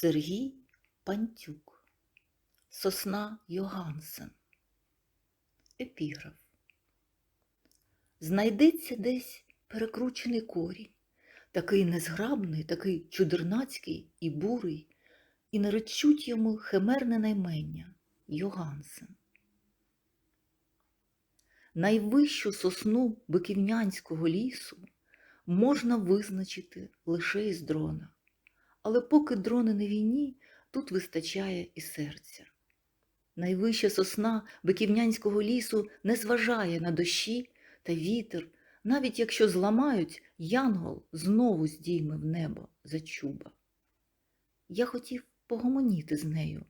Сергій Пантюк. Сосна Йогансен. Епіграф. Знайдеться десь перекручений корінь, такий незграбний, такий чудернацький і бурий, і наречуть йому химерне наймення Йогансен. Найвищу сосну биківнянського лісу можна визначити лише із дрона. Але поки дрони на війні, тут вистачає і серця. Найвища сосна биківнянського лісу не зважає на дощі та вітер, навіть якщо зламають, янгол знову здійме в небо за чуба. Я хотів погомоніти з нею,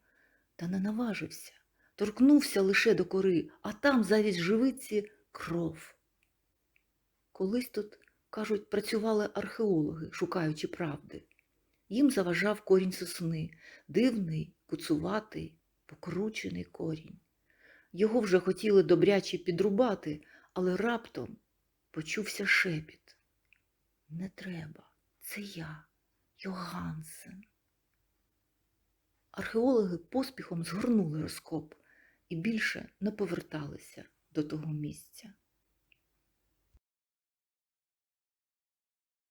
та не наважився, торкнувся лише до кори, а там завість живиці кров. Колись тут, кажуть, працювали археологи, шукаючи правди. Їм заважав корінь сосни, дивний, куцуватий, покручений корінь. Його вже хотіли добряче підрубати, але раптом почувся шепіт. Не треба, це я, Йогансен. Археологи поспіхом згорнули розкоп і більше не поверталися до того місця.